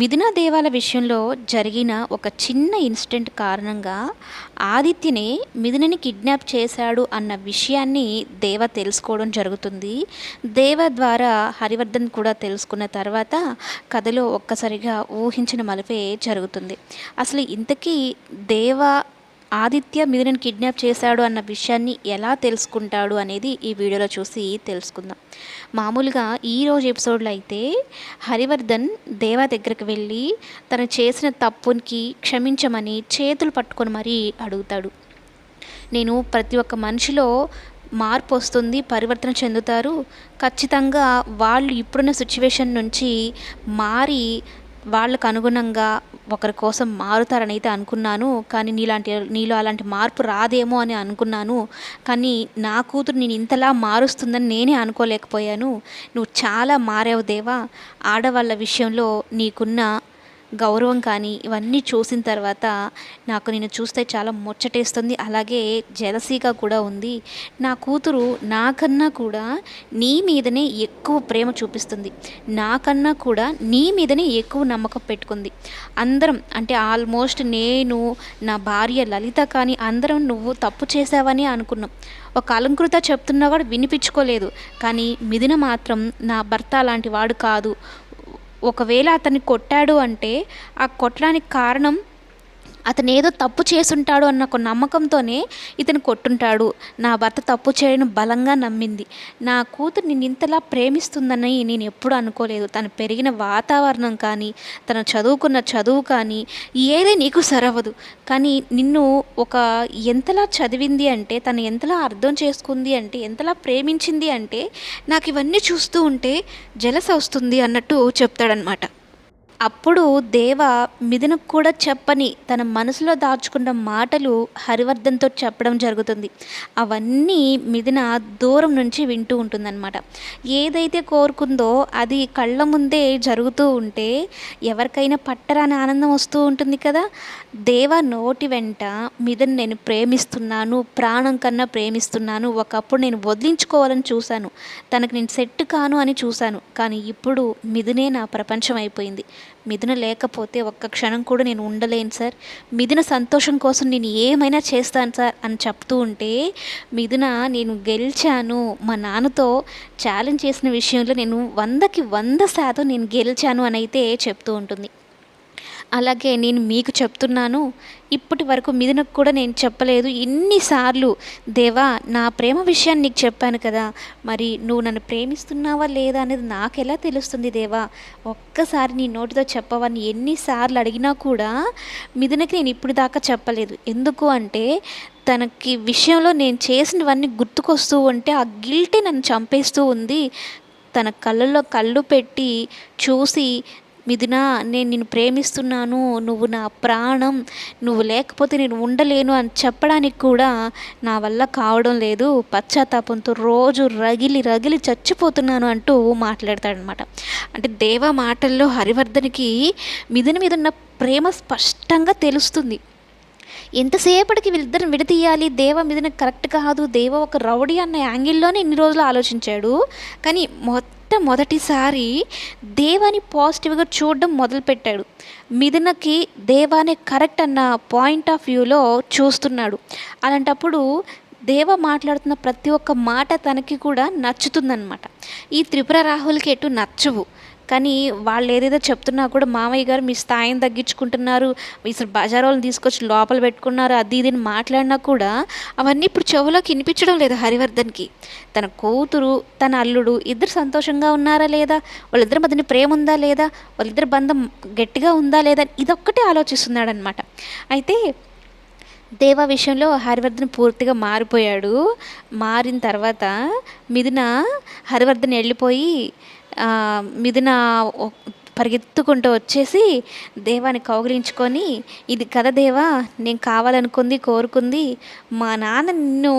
మిథున దేవాల విషయంలో జరిగిన ఒక చిన్న ఇన్సిడెంట్ కారణంగా ఆదిత్యని మిథునని కిడ్నాప్ చేశాడు అన్న విషయాన్ని దేవ తెలుసుకోవడం జరుగుతుంది. దేవ ద్వారా హరివర్ధన్ కూడా తెలుసుకున్న తర్వాత కథలో ఒక్కసారిగా ఊహించిన మలుపే జరుగుతుంది. అసలు ఇంతకీ దేవ ఆదిత్య మిథునని కిడ్నాప్ చేశాడు అన్న విషయాన్ని ఎలా తెలుసుకుంటాడు అనేది ఈ వీడియోలో చూసి తెలుసుకుందాం. మామూలుగా ఈరోజు ఎపిసోడ్లో అయితే హరివర్ధన్ దేవా దగ్గరికి వెళ్ళి తను చేసిన తప్పునికి క్షమించమని చేతులు పట్టుకొని మరీ అడుగుతాడు. నేను ప్రతి ఒక్క మనిషిలో మార్పు వస్తుంది పరివర్తన చెందుతారు. ఖచ్చితంగా వాళ్ళు ఇప్పుడున్న సిచ్యువేషన్ నుంచి మారి వాళ్ళకు అనుగుణంగా ఒకరి కోసం మారుతారని అయితే అనుకున్నాను కానీ నీలాంటి నీలో అలాంటి మార్పు రాదేమో అని అనుకున్నాను. కానీ నా కూతురు నేను ఇంతలా మారుస్తుందని నేనే అనుకోలేకపోయాను. నువ్వు చాలా మారావు దేవా. ఆడవాళ్ళ విషయంలో నీకున్న గౌరవం కానీ ఇవన్నీ చూసిన తర్వాత నాకు నేను చూస్తే చాలా ముచ్చటేస్తుంది. అలాగే జలసీగా కూడా ఉంది. నా కూతురు నాకన్నా కూడా నీ మీదనే ఎక్కువ ప్రేమ చూపిస్తుంది. నాకన్నా కూడా నీ మీదనే ఎక్కువ నమ్మకం పెట్టుకుంది. అందరం అంటే ఆల్మోస్ట్ నేను నా భార్య లలిత కానీ అందరం నువ్వు తప్పు చేసావని అనుకున్నాం. ఒక అలంకృత చెప్తున్నా కూడా వినిపించుకోలేదు. కానీ మిథున మాత్రం నా భర్త అలాంటి వాడు కాదు. ఒకవేళ అతన్ని కొట్టాడు అంటే ఆ కొట్టడానికి కారణం అతను ఏదో తప్పు చేసుంటాడు అన్న ఒక నమ్మకంతోనే ఇతను కొట్టుంటాడు. నా భర్త తప్పు చేయడం బలంగా నమ్మింది. నా కూతురు నిన్ను ఇంతలా ప్రేమిస్తుందని నేను ఎప్పుడు అనుకోలేదు. తను పెరిగిన వాతావరణం కానీ తను చదువుకున్న చదువు కానీ ఏదే నీకు సరవదు. కానీ నిన్ను ఒక ఎంతలా చదివింది అంటే తను ఎంతలా అర్థం చేసుకుంది అంటే ఎంతలా ప్రేమించింది అంటే నాకు ఇవన్నీ చూస్తూ ఉంటే జలస వస్తుంది అన్నట్టు చెప్తాడనమాట అప్పుడు దేవ మిథునకు కూడా చెప్పని తన మనసులో దాచుకున్న మాటలు హరివర్ధన్తో చెప్పడం జరుగుతుంది. అవన్నీ మిథున దూరం నుంచి వింటూ ఉంటుందన్నమాట. ఏదైతే కోరుకుందో అది కళ్ళ ముందే జరుగుతూ ఉంటే ఎవరికైనా పట్టరాని ఆనందం వస్తూ ఉంటుంది కదా? దేవ నోటి వెంట మిథున్ నేను ప్రేమిస్తున్నాను ప్రాణం కన్నా ప్రేమిస్తున్నాను ఒకప్పుడు నేను వదిలించుకోవాలని చూశాను తనకు నేను సెట్ కాను అని చూశాను కానీ ఇప్పుడు మిథునే నా ప్రపంచం అయిపోయింది. మిథున లేకపోతే ఒక్క క్షణం కూడా నేను ఉండలేను సార్. మిథున సంతోషం కోసం నేను ఏమైనా చేస్తాను సార్ అని చెప్తూ ఉంటే మిథున నేను గెలిచాను. మా నాన్నతో ఛాలెంజ్ చేసిన విషయంలో నేను వందకి వంద శాతం నేను గెలిచాను అని అయితే చెప్తూ ఉంటుంది. అలాగే నేను మీకు చెప్తున్నాను. ఇప్పటి వరకు మిథునకు కూడా నేను చెప్పలేదు. ఎన్నిసార్లు దేవా నా ప్రేమ విషయాన్ని నీకు చెప్పాను కదా మరి నువ్వు నన్ను ప్రేమిస్తున్నావా లేదా అనేది నాకు ఎలా తెలుస్తుంది దేవా? ఒక్కసారి నీ నోటితో చెప్పవని ఎన్నిసార్లు అడిగినా కూడా మిథునకి నేను ఇప్పుడు దాకా చెప్పలేదు. ఎందుకు అంటే తనకి విషయంలో నేను చేసినవన్నీ గుర్తుకొస్తూ ఉంటే ఆ గిల్టే నన్ను చంపేస్తూ ఉంది. తన కళ్ళల్లో కళ్ళు పెట్టి చూసి మిథున నేను నిన్ను ప్రేమిస్తున్నాను. నువ్వు నా ప్రాణం. నువ్వు లేకపోతే నేను ఉండలేను అని చెప్పడానికి కూడా నా వల్ల కావడం లేదు. పశ్చాత్తాపంతో రోజు రగిలి రగిలి చచ్చిపోతున్నాను అంటూ మాట్లాడతాడనమాట. అంటే దేవ మాటల్లో హరివర్ధన్కి మిథున మీద ఉన్న ప్రేమ స్పష్టంగా తెలుస్తుంది. ఎంతసేపటికి వీళ్ళిద్దరిని విడతీయాలి దేవ మీద కరెక్ట్ కాదు. దేవ ఒక రౌడీ అన్న యాంగిల్లోనే ఇన్ని రోజులు ఆలోచించాడు. కానీ మొట్టమొదటిసారి దేవాని పాజిటివ్గా చూడడం మొదలుపెట్టాడు. మిథునకి దేవానే కరెక్ట్ అన్న పాయింట్ ఆఫ్ వ్యూలో చూస్తున్నాడు. అలాంటప్పుడు దేవ మాట్లాడుతున్న ప్రతి ఒక్క మాట తనకి కూడా నచ్చుతుందన్నమాట. ఈ త్రిపుర రాహుల్కి ఎటు నచ్చవు. కానీ వాళ్ళు ఏదేదో చెప్తున్నా కూడా మామయ్య గారు మీ స్థాయిని తగ్గించుకుంటున్నారు అసలు బజార్ తీసుకొచ్చి లోపల పెట్టుకున్నారు అది ఇది మాట్లాడినా కూడా అవన్నీ ఇప్పుడు చెవులోకి వినిపించడం లేదు హరివర్ధన్కి. తన కూతురు తన అల్లుడు ఇద్దరు సంతోషంగా ఉన్నారా లేదా? వాళ్ళిద్దరి మధ్యన ప్రేమ ఉందా లేదా? వాళ్ళిద్దరి బంధం గట్టిగా ఉందా లేదా? ఇదొక్కటే ఆలోచిస్తున్నాడనమాట అయితే దేవ విషయంలో హరివర్ధన్ పూర్తిగా మారిపోయాడు. మారిన తర్వాత మిథున హరివర్ధన్ వెళ్ళిపోయి మిథున పరిగెత్తుకుంటూ వచ్చేసి దేవాన్ని కౌగిలించుకొని ఇది కదా దేవా నేను కావాలనుకుంది కోరుకుంది. మా నాన్న నిన్ను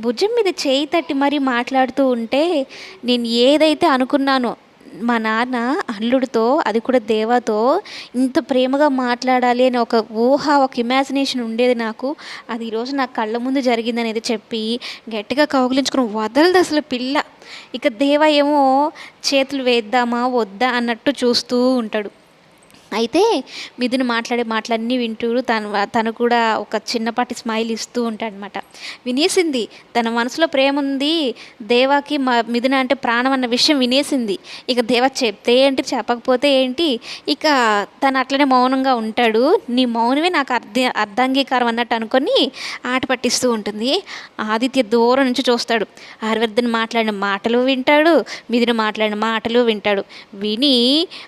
భుజం మీద చేయి తట్టి మరీ మాట్లాడుతూ ఉంటే నేను ఏదైతే అనుకున్నానో మా నాన్న అల్లుడితో అది కూడా దేవాతో ఇంత ప్రేమగా మాట్లాడాలి అని ఒక ఊహ ఒక ఇమాజినేషన్ ఉండేది నాకు. అది ఈరోజు నా కళ్ళ ముందు జరిగిందనేది చెప్పి గట్టిగా కౌగిలించుకుని వదలదు అసలు పిల్ల. ఇక దేవ ఏమో చేతులు వేద్దామా వద్దా అన్నట్టు చూస్తూ ఉంటాడు. అయితే మిథున్ మాట్లాడే మాటలన్నీ వింటూ తను తను కూడా ఒక చిన్నపాటి స్మైల్ ఇస్తూ ఉంటాడనమాట వినేసింది తన మనసులో ప్రేమ ఉంది దేవాకి మా మిథున అంటే ప్రాణం అన్న విషయం వినేసింది. ఇక దేవ చెప్తే ఏంటి చెప్పకపోతే ఏంటి ఇక తను అట్లనే మౌనంగా ఉంటాడు. నీ మౌనమే నాకు అర్థ అర్ధాంగీకారం అన్నట్టు అనుకొని ఆట పట్టిస్తూ ఉంటుంది. ఆదిత్య దూరం నుంచి చూస్తాడు. హరివర్ధన్ మాట్లాడిన మాటలు వింటాడు మిథున మాట్లాడిన మాటలు వింటాడు. విని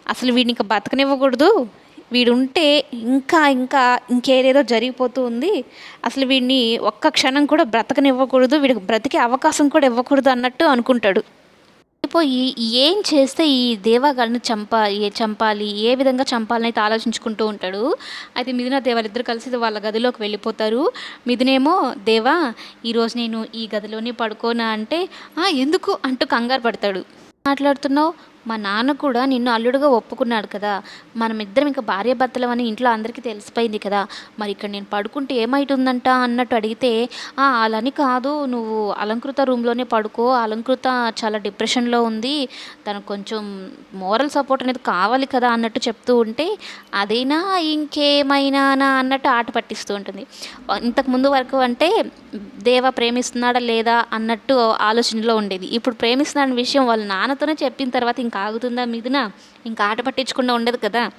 అసలు వీడిని ఇంకా బతకనివ్వకూడదు. వీడుంటే ఇంకా ఇంకా ఇంకేదేదో జరిగిపోతూ ఉంది. అసలు వీడిని ఒక్క క్షణం కూడా బ్రతకనివ్వకూడదు వీడికి బ్రతికే అవకాశం కూడా ఇవ్వకూడదు అన్నట్టు అనుకుంటాడు. పోయి ఏం చేస్తే ఈ దేవాగాళ్ళని చంపా చంపాలి ఏ విధంగా చంపాలని అయితే ఆలోచించుకుంటూ ఉంటాడు. అయితే మిథున దేవాలిద్దరు కలిసి వాళ్ళ గదిలోకి వెళ్ళిపోతారు. మిథునేమో దేవా ఈరోజు నేను ఈ గదిలోనే పడుకోనా? అంటే ఎందుకు? అంటూ కంగారు పడతాడు. మాట్లాడుతున్నావు? మా నాన్న కూడా నిన్ను అల్లుడుగా ఒప్పుకున్నాడు కదా. మనమిద్దరం ఇంకా భార్యాభర్తలం అని ఇంట్లో అందరికీ తెలిసిపోయింది కదా. మరి ఇక్కడ నేను పడుకుంటే ఏమైటుందంట అన్నట్టు అడిగితే అలాని కాదు. నువ్వు అలంకృత రూమ్లోనే పడుకో. అలంకృత చాలా డిప్రెషన్లో ఉంది. తనకు కొంచెం మోరల్ సపోర్ట్ అనేది కావాలి కదా అన్నట్టు చెప్తూ ఉంటే అదైనా ఇంకేమైనా అన్నట్టు ఆట పట్టిస్తూ ఉంటుంది. ఇంతకు ముందు వరకు అంటే దేవ ప్రేమిస్తున్నాడా లేదా అన్నట్టు ఆలోచనలో ఉండేది. ఇప్పుడు ప్రేమిస్తున్నాడన్న విషయం వాళ్ళ నాన్నతోనే చెప్పిన తర్వాత ఇంకా ఆగుతుందా మిథున ఇంకా ఆట పట్టించకుండా ఉండదు కదా.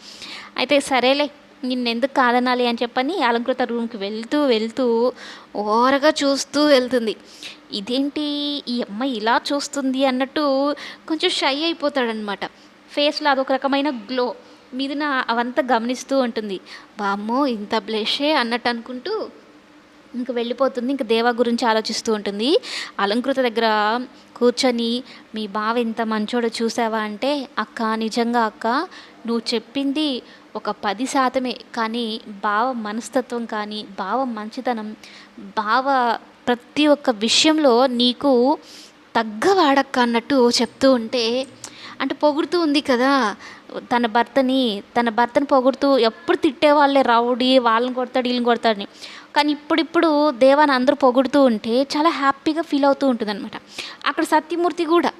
అయితే సరేలే నిన్నెందుకు కాదనాలి అని చెప్పని అలంకృత రూమ్కి వెళ్తూ వెళ్తూ ఓరగా చూస్తూ వెళ్తుంది. ఇదేంటి ఈ అమ్మాయి ఇలా చూస్తుంది అన్నట్టు కొంచెం షై అయిపోతాడనమాట. ఫేస్లో అదొక రకమైన గ్లో. మీదన అవంతా గమనిస్తూ ఉంటుంది. వామ్మో ఇంత బ్లెషే అన్నట్టు అనుకుంటూ ఇంక వెళ్ళిపోతుంది. ఇంక దేవా గురించి ఆలోచిస్తూ ఉంటుంది. అలంకృత దగ్గర కూర్చొని మీ బావ ఎంత మంచోడో చూసావా అంటే అక్క నిజంగా అక్క నువ్వు చెప్పింది ఒక పది శాతమే. కానీ బావ మనస్తత్వం కానీ బావ మంచితనం బావ ప్రతి ఒక్క విషయంలో నీకు తగ్గవాడక్క అన్నట్టు చెప్తూ ఉంటే అంటే పొగుడుతూ ఉంది కదా. తన భర్తని తన భర్తని పొగుడుతూ ఎప్పుడు తిట్టేవాళ్ళే రౌడీ వాళ్ళని కొడతాడు వీళ్ళని కొడతాడని కానీ ఇప్పుడిప్పుడు దేవాన్ని అందరూ పొగుడుతూ ఉంటే చాలా హ్యాపీగా ఫీల్ అవుతూ ఉంటుంది అనమాట అక్కడ సత్యమూర్తి కూడా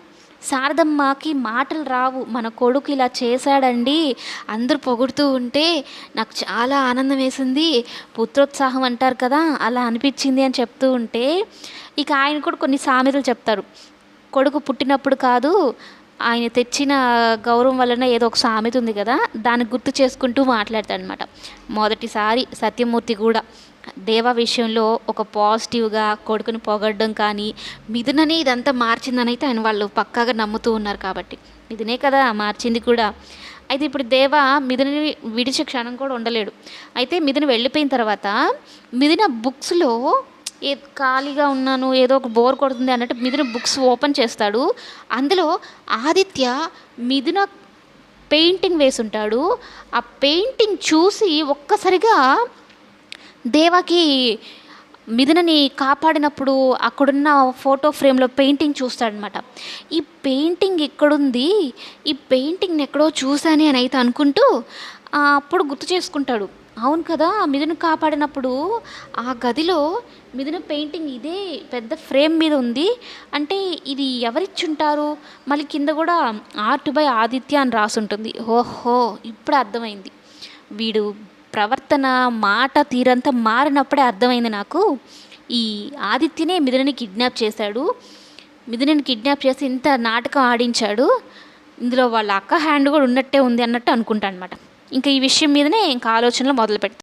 శారదమ్మకి మాటలు రావు మన కొడుకు ఇలా చేశాడండి. అందరూ పొగుడుతూ ఉంటే నాకు చాలా ఆనందం వేసింది. పుత్రోత్సాహం అంటారు కదా అలా అనిపించింది అని చెప్తూ ఉంటే ఇక ఆయన కూడా కొన్ని సామెతలు చెప్తారు. కొడుకు పుట్టినప్పుడు కాదు ఆయన తెచ్చిన గౌరవం వలన ఏదో ఒక సామెత ఉంది కదా దాన్ని గుర్తు చేసుకుంటూ మాట్లాడతాడు అనమాట మొదటిసారి సత్యమూర్తి కూడా దేవ విషయంలో ఒక పాజిటివ్గా కొడుకుని పొగడడం కానీ మిథునని ఇదంతా మార్చిందని అయితే ఆయన వాళ్ళు పక్కాగా నమ్ముతూ ఉన్నారు కాబట్టి. మిథునే కదా మార్చింది కూడా. అయితే ఇప్పుడు దేవ మిథుని విడిచే క్షణం కూడా ఉండలేడు. అయితే మిథున వెళ్ళిపోయిన తర్వాత మిథున బుక్స్లో ఏ ఖాళీగా ఉన్నాను ఏదో ఒక బోర్ కొడుతుంది అన్నట్టు మిథున బుక్స్ ఓపెన్ చేస్తాడు. అందులో ఆదిత్య మిథున పెయింటింగ్ వేసుంటాడు. ఆ పెయింటింగ్ చూసి ఒక్కసారిగా దేవాకి మిథునని కాపాడినప్పుడు అక్కడున్న ఫోటో ఫ్రేమ్లో పెయింటింగ్ చూస్తాడనమాట ఈ పెయింటింగ్ ఎక్కడుంది? ఈ పెయింటింగ్ ఎక్కడో చూశానే అని అయితే అనుకుంటూ అప్పుడు గుర్తు చేసుకుంటాడు. అవును కదా మిథున కాపాడినప్పుడు ఆ గదిలో మిథున పెయింటింగ్ ఇదే పెద్ద ఫ్రేమ్ మీద ఉంది. అంటే ఇది ఎవరిచ్చుంటారు? మళ్ళీ కింద కూడా ఆర్ట్ బై ఆదిత్య అని రాసుంటుంది. ఓహో ఇప్పుడు అర్థమైంది. వీడు ప్రవర్తన మాట తీరంతా మారినప్పుడే అర్థమైంది నాకు. ఈ ఆదిత్యనే మిథునని కిడ్నాప్ చేశాడు. మిథునని కిడ్నాప్ చేసి ఇంత నాటకం ఆడించాడు. ఇందులో వాళ్ళ అక్క హ్యాండ్ కూడా ఉన్నట్టే ఉంది అన్నట్టు అనుకుంటా అనమాట ఇంకా ఈ విషయం మీదనే ఇంకా ఆలోచనలు మొదలు పెడతాను